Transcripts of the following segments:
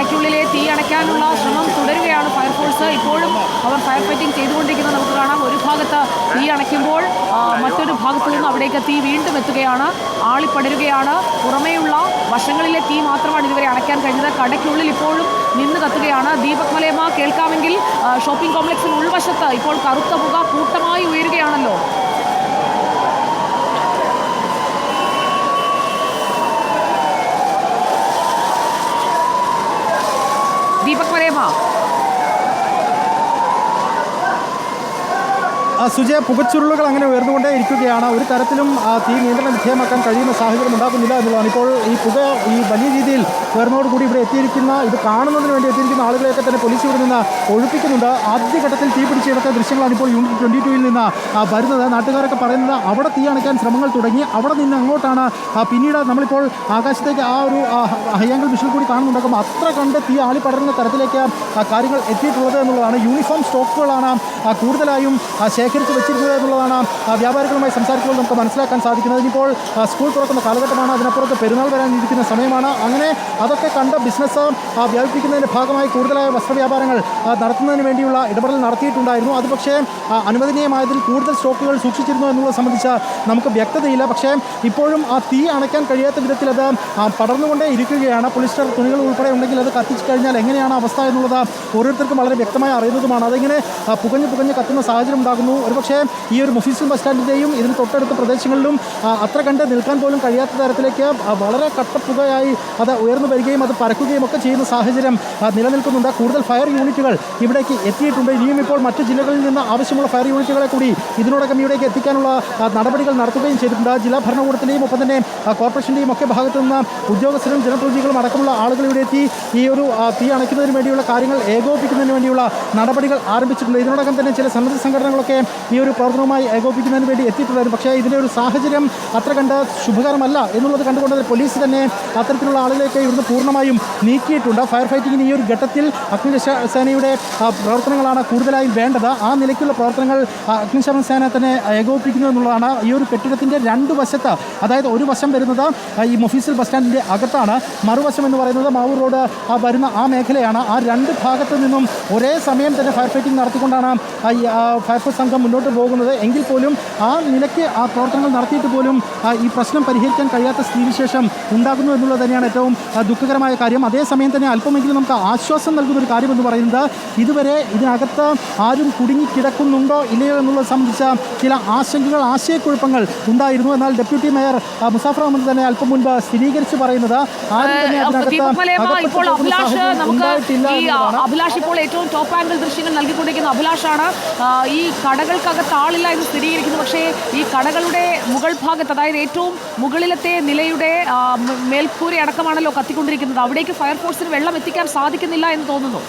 കടയ്ക്കുള്ളിലെ തീ അണയ്ക്കാനുള്ള ശ്രമം തുടരുകയാണ് ഫയർഫോഴ്സ് ഇപ്പോഴും അവർ ഫയർ ഫൈറ്റിംഗ് ചെയ്തുകൊണ്ടിരിക്കുന്നത് നമുക്ക് കാണാം. ഒരു ഭാഗത്ത് തീ അണയ്ക്കുമ്പോൾ മറ്റൊരു ഭാഗത്ത് നിന്ന് അവിടേക്ക് തീ വീണ്ടും എത്തുകയാണ്. ആളിപ്പടരുകയാണ്. പുറമേയുള്ള വശങ്ങളിലെ തീ മാത്രമാണ് ഇതുവരെ അണയ്ക്കാൻ കഴിഞ്ഞത്. കടയ്ക്കുള്ളിൽ ഇപ്പോഴും നിന്ന് കത്തുകയാണ്. ദീപക് മലയമ്മ കേൾക്കാമെങ്കിൽ ഷോപ്പിംഗ് കോംപ്ലക്സിന് ഉൾവശത്ത് ഇപ്പോൾ കറുത്ത പുക കൂട്ടമായി ഉയരുകയാണല്ലോ. ദീപക് മലയമ്മ സുജയ പുകച്ചുരുളുകൾ അങ്ങനെ ഉയർന്നുകൊണ്ടേ ഇരിക്കുകയാണ്. ഒരു തരത്തിലും തീ നിയന്ത്രണ വിധേയമാക്കാൻ കഴിയുന്ന സാഹചര്യം ഉണ്ടാകുന്നില്ല എന്നുള്ളതാണ്. ഇപ്പോൾ ഈ പുക ഈ വലിയ രീതിയിൽ ഉയർന്നോടുകൂടി ഇവിടെ എത്തിയിരിക്കുന്ന ഇത് കാണുന്നതിന് വേണ്ടി എത്തിയിരിക്കുന്ന ആളുകളെയൊക്കെ തന്നെ പോലീസ് ഇവിടെ നിന്ന് ഒഴിപ്പിക്കുന്നുണ്ട്. ആദ്യഘട്ടത്തിൽ തീ പിടിച്ചെടുത്ത ദൃശ്യങ്ങളാണ് ഇപ്പോൾ യൂണിറ്റ് ട്വന്റി ടൂവിൽ നിന്ന് വരുന്നത്. നാട്ടുകാരൊക്കെ പറയുന്നത് അവിടെ തീ അണയ്ക്കാൻ ശ്രമങ്ങൾ തുടങ്ങി. അവിടെ നിന്ന് അങ്ങോട്ടാണ് പിന്നീട് നമ്മളിപ്പോൾ ആകാശത്തേക്ക് ആ ഒരു ഹയ്യാങ്കൽ മിഷൻ കൂടി കാണുന്നുണ്ടാകും. അത്ര കണ്ട് തീ ആളി പടരുന്ന തരത്തിലേക്ക് കാര്യങ്ങൾ എത്തിയിട്ടുള്ളത് എന്നുള്ളതാണ്. യൂണിഫോം സ്റ്റോക്കുകളാണ് കൂടുതലായും ആ, ശേഖരിച്ച് വെച്ചിരുന്നത് എന്നുള്ളതാണ് വ്യാപാരികളുമായി സംസാരിക്കുമ്പോൾ നമുക്ക് മനസ്സിലാക്കാൻ സാധിക്കുന്നത്. ഇനിയിപ്പോൾ സ്കൂൾ തുറക്കുന്ന കാലഘട്ടമാണ് അതിനപ്പുറത്ത് പെരുന്നാൾ വരാനിരിക്കുന്ന സമയമാണ്. അങ്ങനെ അതൊക്കെ കണ്ട ബിസിനസ് വ്യാപിപ്പിക്കുന്നതിന്റെ ഭാഗമായി കൂടുതലായ വസ്ത്രവ്യാപാരങ്ങൾ നടത്തുന്നതിന് വേണ്ടിയുള്ള ഇടപെടൽ നടത്തിയിട്ടുണ്ടായിരുന്നു. അത് പക്ഷേ അനുവദനീയമായതിൽ കൂടുതൽ സ്റ്റോക്കുകൾ സൂക്ഷിച്ചിരുന്നു എന്നുള്ളത് സംബന്ധിച്ച് നമുക്ക് വ്യക്തതയില്ല. പക്ഷേ ഇപ്പോഴും ആ തീ അണയ്ക്കാൻ കഴിയാത്ത വിധത്തിൽ അത് പടർന്നുകൊണ്ടേ ഇരിക്കുകയാണ്. പോളിസ്റ്റർ തുണികൾ ഉൾപ്പെടെ ഉണ്ടെങ്കിൽ അത് കത്തിച്ചു കഴിഞ്ഞാൽ എങ്ങനെയാണ് അവസ്ഥ എന്നുള്ളത് ഓരോരുത്തർക്കും വളരെ വ്യക്തമായി അറിയുന്നതുമാണ്. അതിങ്ങനെ പുകഞ്ഞ് പുകഞ്ഞ് കത്തുന്ന സാഹചര്യം ഉണ്ടാകുന്നു. ഒരുപക്ഷേ ഈ ഒരു മുഫീസുൽ ബസ് സ്റ്റാൻഡിന്റെയും ഇതിന് തൊട്ടടുത്ത പ്രദേശങ്ങളിലും അത്ര കണ്ട് നിൽക്കാൻ പോലും കഴിയാത്ത തരത്തിലേക്ക് വളരെ കട്ടപ്പുകയായി അത് ഉയർന്നു വരികയും അത് പരക്കുകയും ഒക്കെ ചെയ്യുന്ന സാഹചര്യം നിലനിൽക്കുന്നുണ്ട്. കൂടുതൽ ഫയർ യൂണിറ്റുകൾ ഇവിടേക്ക് എത്തിയിട്ടുണ്ട്. ഇനിയും ഇപ്പോൾ മറ്റ് ജില്ലകളിൽ നിന്ന് ആവശ്യമുള്ള ഫയർ യൂണിറ്റുകളെ കൂടി ഇതിനോടകം ഇവിടേക്ക് എത്തിക്കാനുള്ള നടപടികൾ നടത്തുകയും ചെയ്തിട്ടുണ്ട്. ജില്ലാ ഭരണകൂടത്തിന്റെയും ഒപ്പം തന്നെ കോർപ്പറേഷന്റെയും ഒക്കെ ഭാഗത്തു നിന്ന് ഉദ്യോഗസ്ഥരും ജനപ്രതിനിധികളും അടക്കമുള്ള ആളുകൾ ഇവിടെ എത്തി ഈ ഒരു തീ അണയ്ക്കുന്നതിന് വേണ്ടിയുള്ള കാര്യങ്ങൾ ഏകോപിപ്പിക്കുന്നതിന് വേണ്ടിയുള്ള നടപടികൾ ആരംഭിച്ചിട്ടുണ്ട്. ഇതിനോടകം തന്നെ ചില സന്നദ്ധ സംഘടനകളൊക്കെ ഈ ഒരു പ്രവർത്തനവുമായി ഏകോപിപ്പിക്കുന്നതിന് വേണ്ടി എത്തിയിട്ടുള്ളത് പക്ഷേ ഇതിന്റെ ഒരു സാഹചര്യം അത്ര കണ്ട ശുഭകരമല്ല എന്നുള്ളത് കണ്ടുകൊണ്ട് പോലീസ് തന്നെ അത്തരത്തിലുള്ള ആളുകളെയൊക്കെ ഇവിടുന്ന് പൂർണമായും നീക്കിയിട്ടുണ്ട്. ഫയർ ഫൈറ്റിങ്ങിന് ഈ ഒരു ഘട്ടത്തിൽ അഗ്നിരക്ഷാ സേനയുടെ പ്രവർത്തനങ്ങളാണ് കൂടുതലായും വേണ്ടത്. ആ നിലയ്ക്കുള്ള പ്രവർത്തനങ്ങൾ അഗ്നിശമന സേന തന്നെ ഏകോപിപ്പിക്കുന്നു എന്നുള്ളതാണ് ഈ ഒരു കെട്ടിടത്തിന്റെ രണ്ട് വശത്ത്. അതായത് ഒരു വശം വരുന്നത് ഈ മൊഫീസിൽ ബസ് സ്റ്റാൻഡിന്റെ അകത്താണ്. മറുവശം എന്ന് പറയുന്നത് മാവൂർ റോഡ് വരുന്ന ആ മേഖലയാണ്. ആ രണ്ട് ഭാഗത്തു നിന്നും ഒരേ സമയം തന്നെ ഫയർ ഫൈറ്റിംഗ് നടത്തിക്കൊണ്ടാണ് ഫയർഫോഴ്സ് സംഘം മുന്നോട്ട് പോകുന്നത്. എങ്കിൽ പോലും ആ നിലയ്ക്ക് ആ പ്രവർത്തനങ്ങൾ നടത്തിയിട്ട് പോലും ഈ പ്രശ്നം പരിഹരിക്കാൻ കഴിയാത്ത സ്ഥിതിവിശേഷം ഉണ്ടാകുന്നു എന്നുള്ളത് തന്നെയാണ് ഏറ്റവും ദുഃഖകരമായ കാര്യം. അതേസമയം തന്നെ അല്പമെങ്കിലും നമുക്ക് ആശ്വാസം നൽകുന്ന ഒരു കാര്യം എന്ന് പറയുന്നത് ഇതുവരെ ഇതിനകത്ത് ആരും കുടുങ്ങി കുടുങ്ങിക്കിടക്കുന്നുണ്ടോ ഇല്ലയോ എന്നുള്ളത് സംബന്ധിച്ച ചില ആശങ്കകൾ ആശയക്കുഴപ്പങ്ങൾ ഉണ്ടായിരുന്നു. എന്നാൽ ഡെപ്യൂട്ടി മേയർ മുസാഫർ അഹമ്മദ് തന്നെ അല്പം മുൻപ് സ്ഥിരീകരിച്ച് പറയുന്നത് അഭിലാഷ് ഇപ്പോൾ ഏറ്റവും ടോപ്പ് ആംഗിൾ ദൃശ്യങ്ങൾ നൽകിക്കൊണ്ടിരിക്കുന്ന അഭിലാഷാണ്. ഈ ഈ കടകൾക്കകത്ത് ആളില്ല എന്ന് സ്ഥിരീകരിക്കുന്നു. പക്ഷേ ഈ കടകളുടെ മുകൾ ഭാഗത്ത് അതായത് ഏറ്റവും മുകളിലത്തെ നിലയുടെ മേൽക്കൂരയടക്കമാണല്ലോ കത്തിക്കൊണ്ടിരിക്കുന്നത്. അവിടേക്ക് ഫയർഫോഴ്സിന് വെള്ളം എത്തിക്കാൻ സാധിക്കുന്നില്ല എന്ന് തോന്നുന്നു.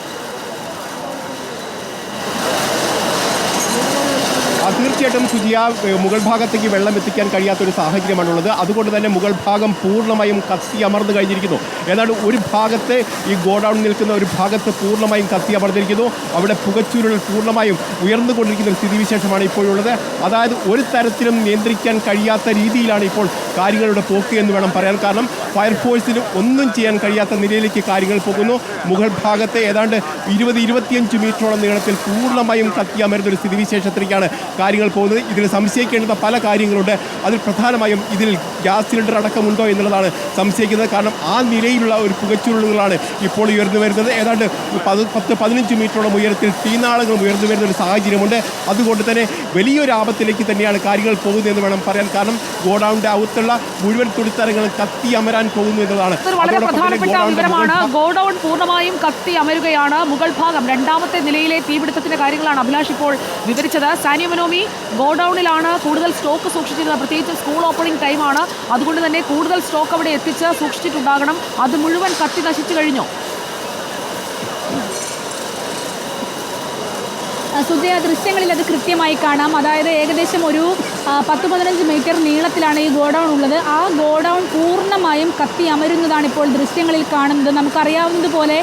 തീർച്ചയായിട്ടും മുഗൾ മുകൾ ഭാഗത്തേക്ക് വെള്ളം എത്തിക്കാൻ കഴിയാത്തൊരു സാഹചര്യമാണുള്ളത്. അതുകൊണ്ട് തന്നെ മുകൾ ഭാഗം പൂർണമായും കത്തി അമർന്നു കഴിഞ്ഞിരിക്കുന്നു. ഏതാണ്ട് ഒരു ഭാഗത്തെ ഈ ഗോഡൌൺ നിൽക്കുന്ന ഒരു ഭാഗത്ത് പൂർണമായും കത്തി അമർന്നിരിക്കുന്നു. അവിടെ പുകച്ചൂരുകൾ പൂർണമായും ഉയർന്നുകൊണ്ടിരിക്കുന്ന ഒരു സ്ഥിതിവിശേഷമാണ് ഇപ്പോഴുള്ളത്. അതായത് ഒരു തരത്തിലും നിയന്ത്രിക്കാൻ കഴിയാത്ത രീതിയിലാണ് ഇപ്പോൾ കാര്യങ്ങളുടെ പോക്ക് എന്ന് വേണം പറയാൻ. കാരണം ഫയർഫോഴ്സിന് ഒന്നും ചെയ്യാൻ കഴിയാത്ത നിലയിലേക്ക് കാര്യങ്ങൾ പോകുന്നു. മുകൾ ഭാഗത്തെ ഏതാണ്ട് ഇരുപത് ഇരുപത്തിയഞ്ച് മീറ്ററോളം നീളത്തിൽ പൂർണമായും കത്തി അമരുന്ന ഒരു സ്ഥിതിവിശേഷത്തിലേക്കാണ് കാര്യങ്ങൾ പോകുന്നത്. ഇതിൽ സംശയിക്കേണ്ട പല കാര്യങ്ങളുണ്ട്. അതിൽ പ്രധാനമായും ഇതിൽ ഗ്യാസ് സിലിണ്ടർ അടക്കമുണ്ടോ എന്നുള്ളതാണ് സംശയിക്കുന്നത്. കാരണം ആ നിലയിലുള്ള ഒരു പുകച്ചുരുളുകളാണ് ഇപ്പോൾ ഉയർന്നു വരുന്നത്. ഏതാണ്ട് പത് പത്ത് പതിനഞ്ച് മീറ്ററോളം ഉയരത്തിൽ തീനാളങ്ങളും ഉയർന്നു വരുന്ന ഒരു സാഹചര്യമുണ്ട്. അതുകൊണ്ട് തന്നെ വലിയൊരു ആപത്തിലേക്ക് തന്നെയാണ് കാര്യങ്ങൾ പോകുന്നതെന്ന് വേണം പറയാൻ. കാരണം ഗോഡൌണിന്റെ അകത്തുള്ള മുഴുവൻ തുണിത്തരങ്ങളും കത്തി അമരാൻ പോകുന്നു എന്നതാണ് ഇതൊരു വളരെ പ്രധാനപ്പെട്ട വിവരമാണ്. ഗോഡൌൺ പൂർണമായും കത്തി അമരുകയാണ്. മുകൾ ഭാഗം രണ്ടാമത്തെ നിലയിലെ തീപിടുത്തത്തിന്റെ കാര്യങ്ങളാണ് അഭിലാഷ് ഇപ്പോൾ വിവരിച്ചത്. സാനിയ മനോമി ഗോഡൌണിലാണ് കൂടുതൽ സ്റ്റോക്ക് സൂക്ഷിച്ചിരുന്നത്. പ്രത്യേകിച്ച് സ്കൂൾ ഓപ്പണിംഗ് ടൈമാണ് അതുകൊണ്ട് തന്നെ കൂടുതൽ സ്റ്റോക്ക് അവിടെ എത്തിച്ച് സൂക്ഷിച്ചിട്ടുണ്ടാകണം. അത് മുഴുവൻ കത്തി നശിച്ചു കഴിഞ്ഞോ. സുജയ ദൃശ്യങ്ങളിൽ അത് കൃത്യമായി കാണാം. അതായത് ഏകദേശം ഒരു പത്ത് പതിനഞ്ച് മീറ്റർ നീളത്തിലാണ് ഈ ഗോഡൗൺ ഉള്ളത്. ആ ഗോഡൗൺ പൂർണമായും കത്തി അമരുന്നതാണ് ഇപ്പോൾ ദൃശ്യങ്ങളിൽ കാണുന്നത്. നമുക്കറിയാവുന്നതുപോലെ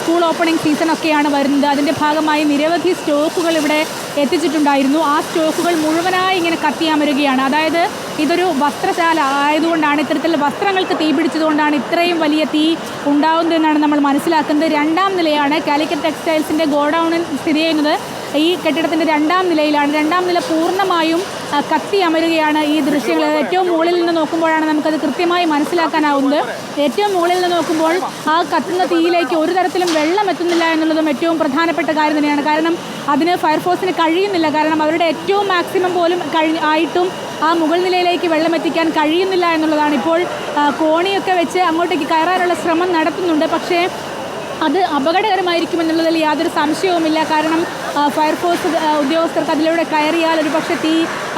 സ്കൂൾ ഓപ്പണിംഗ് സീസൺ ഒക്കെയാണ് വരുന്നത്. അതിന്റെ ഭാഗമായി നിരവധി സ്റ്റോക്കുകൾ ഇവിടെ എത്തിച്ചിട്ടുണ്ടായിരുന്നു. ആ സ്റ്റോക്കുകൾ മുഴുവനായി ഇങ്ങനെ കത്തിയാമരുകയാണ് അതായത് ഇതൊരു വസ്ത്രശാല ആയതുകൊണ്ടാണ് ഇത്തരത്തിൽ വസ്ത്രങ്ങൾക്ക് തീ പിടിച്ചതുകൊണ്ടാണ് ഇത്രയും വലിയ തീ ഉണ്ടാകുന്നതെന്നാണ് നമ്മൾ മനസ്സിലാക്കുന്നത്. രണ്ടാം നിലയാണ് കാലിക്കറ്റ് ടെക്സ്റ്റൈൽസിന്റെ ഗോഡൗണിൽ സ്ഥിതി ചെയ്യുന്നത്. ഈ കെട്ടിടത്തിന്റെ രണ്ടാം നിലയിലാണ്. രണ്ടാം നില പൂർണമായും കത്തി അമരുകയാണ് ഈ ദൃശ്യങ്ങൾ. ഏറ്റവും മുകളിൽ നിന്ന് നോക്കുമ്പോഴാണ് നമുക്കത് കൃത്യമായി മനസ്സിലാക്കാനാവുന്നത്. ഏറ്റവും മുകളിൽ നിന്ന് നോക്കുമ്പോൾ ആ കത്തുന്ന തീയിലേക്ക് ഒരു തരത്തിലും വെള്ളം എത്തുന്നില്ല എന്നുള്ളതും ഏറ്റവും പ്രധാനപ്പെട്ട കാര്യം തന്നെയാണ്. കാരണം അതിന് ഫയർഫോഴ്സിന് കഴിയുന്നില്ല. കാരണം അവരുടെ ഏറ്റവും മാക്സിമം പോലും കഴി ആയിട്ടും ആ മുകൾ നിലയിലേക്ക് വെള്ളം എത്തിക്കാൻ കഴിയുന്നില്ല എന്നുള്ളതാണ്. ഇപ്പോൾ കോണിയൊക്കെ വെച്ച് അങ്ങോട്ടേക്ക് കയറാനുള്ള ശ്രമം നടത്തുന്നുണ്ട്. പക്ഷേ അത് അപകടകരമായിരിക്കുമെന്നുള്ളതിൽ യാതൊരു സംശയവുമില്ല. കാരണം ഫയർഫോഴ്സ് ഉദ്യോഗസ്ഥർക്ക് അതിലൂടെ കയറിയാൽ ഒരു പക്ഷേ തീ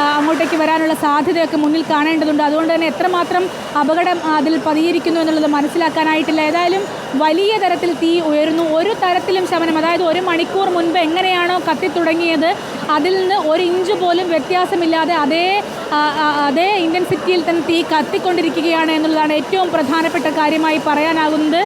അങ്ങോട്ടേക്ക് വരാനുള്ള സാധ്യതയൊക്കെ മുന്നിൽ കാണേണ്ടതുണ്ട്. അതുകൊണ്ട് തന്നെ എത്രമാത്രം അപകടം അതിൽ പതിയിരിക്കുന്നു എന്നുള്ളത് മനസ്സിലാക്കാനായിട്ടില്ല. ഏതായാലും വലിയ തരത്തിൽ തീ ഉയരുന്നു. ഒരു തരത്തിലും ശമനം അതായത് ഒരു മണിക്കൂർ മുൻപ് എങ്ങനെയാണോ കത്തി തുടങ്ങിയത് അതിൽ നിന്ന് ഒരു ഇഞ്ച് പോലും വ്യത്യാസമില്ലാതെ അതേ അതേ ഇന്റൻസിറ്റിയിൽ തന്നെ തീ കത്തിക്കൊണ്ടിരിക്കുകയാണ് എന്നുള്ളതാണ് ഏറ്റവും പ്രധാനപ്പെട്ട കാര്യമായി പറയാനാകുന്നത്.